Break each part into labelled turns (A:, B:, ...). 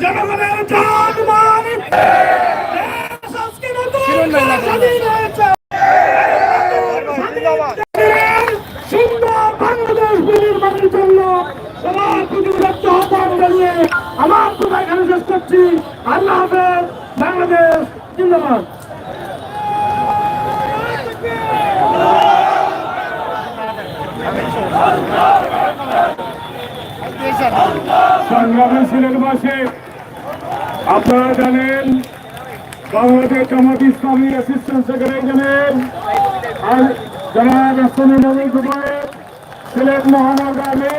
A: জনগণের জান মান সুন্দর বাংলাদেশ বিনির্মাণের জন্য সবার প্রতিনিধিত্ব আহ্বান জানিয়ে আমার কথা এখানে শেষ করছি। আল্লাহ হাফেজ বাংলাদেশ জিন্দাবাদ। সংগ্রামী সিলেটবাসী আপনারা জানেন, বাংলাদেশ জামাত ইসলামী অ্যাসিস্ট্যান্ট সেক্রেটারি জানেন আর জনাব রাসনে নবীন দুবাই সিলেট মহানগরে,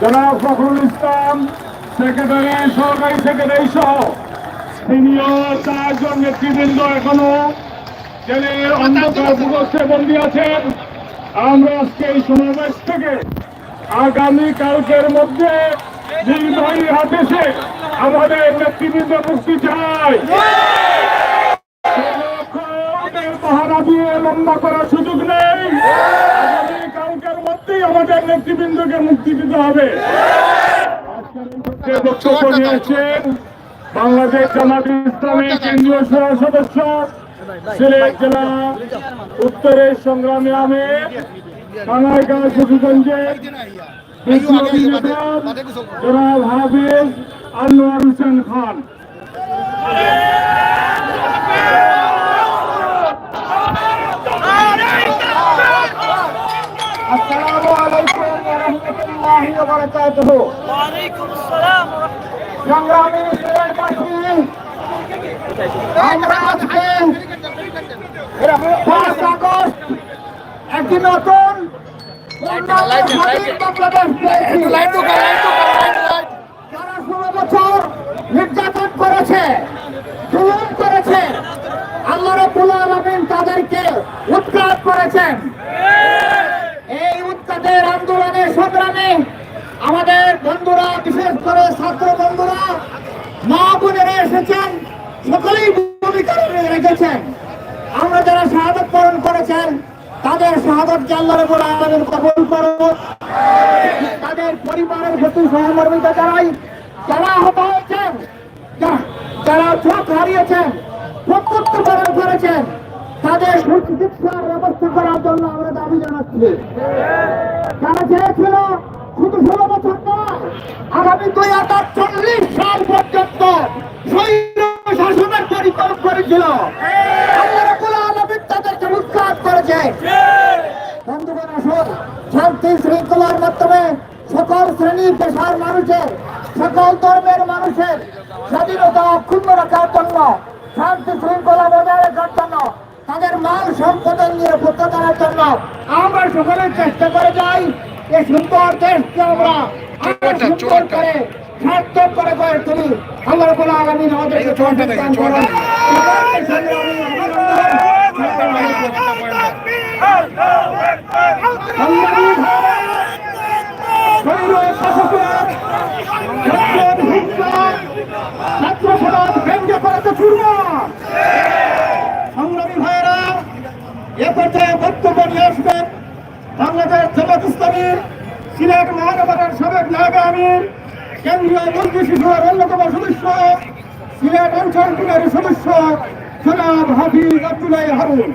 A: জনাব ফখরুল ইসলাম সেক্রেটারি সহকারী সেক্রেটারি সহ সিনিয়র চারজন নেতৃবৃন্দ এখনও জেলের অন্ধকার বন্দী আছেন। আমরা আজকে এই সমাবেশ থেকে আগামী কালকের মধ্যে নির্বাহী আদেশে আমাদের নেতৃবৃন্দ মুক্তি চাই পাহারা দিয়ে লম্বা করার সুযোগ নেই। কালকের মধ্যেই আমাদের নেতৃবৃন্দকে মুক্তি দিতে হবে। বাংলাদেশ জামাত ইসলামের কেন্দ্রীয় সহ সদস্য, সিলেট জেলা উত্তরের সংগ্রামী আমের। কানাইগাঁ শফিগঞ্জের বিপ্লবী নেতা জনাব হাফিজ আনোয়ার হোসেন খান আসসালামু আলাইকুম ওয়া রাহমাতুল্লাহি ওয়া বারাকাতুহু
B: ওয়ালাইকুম আসসালাম ওয়া
A: সংগ্রামী সিলেটবাসী আমরা একটি নতুন। যারা ষোলো বছর নির্যাতন করেছে জুলুম করেছে আল্লাহ রব্বুল আলামিন তাদেরকে উৎখাত করেছেন। এই উৎখাতের আন্দোলনে সংগ্রামে আমাদের বন্ধুরা বিশেষ করে ছাত্র বন্ধুরা মা বোনেরা এসেছেন সকলেই ভূমিকা রেখেছেন। আমরা যারা শাহাদত বরণ করেছেন তাদের শাহাদতকে আল্লাহ রব্বুল আলামিন কবুল করুন তাদের পরিবারের প্রতি সহমর্মিতা জানাই। যারা আহত হয়েছেন যারা চোখ হারিয়েছেন, প্রত্যুত্তর বরণ করেছেন, তাদের সুচিকিৎসার ব্যবস্থা করার জন্য আমরা দাবি জানাচ্ছি। তারা চেয়েছিল শুধু ষোলো বছর নয়, আগামী দুই হাজার চল্লিশ সাল পর্যন্ত শাসনের পরিকল্পনা করেছিল আল্লাহ রাব্বুল আলামিন তাদেরকে উৎখাত করেছে বন্ধুগণ আসুন। শান্তি শৃঙ্খলার মাধ্যমে সকল শ্রেণি পেশার মানুষের সকল ধর্মের মানুষের স্বাধীনতা অক্ষুণ্ণ রাখার জন্য শান্তি শৃঙ্খলা বজায় রাখার জন্য তাদের মাল সম্পদের নিরাপত্তা দেওয়ার জন্য আমরা সকলে চেষ্টা করে যাই এই সুন্দর দেশকে আমরা সুন্দর করে সার্থক করে গড়ে তুলি। আল্লাহ রাব্বুল আলামিন আমাদেরকে সংগ্রামী অভিনন্দন। আসসালামু আলাইকুম। সংগ্রামী শৈল শাসকের সত্যের হিংসা ছাত্র সমাজ ব্যঙ্গ করাতে চূর্ণ সংগ্রামী ভাইয়েরা, এ পর্যায়ে মহানগরের সাবেক নায়ক কেন্দ্রীয় মন্ত্রী শিশুর অন্যতম সদস্য, সিলেট অঞ্চল সদস্য জনাব হাফিজ আব্দুল্লাহ হারুন।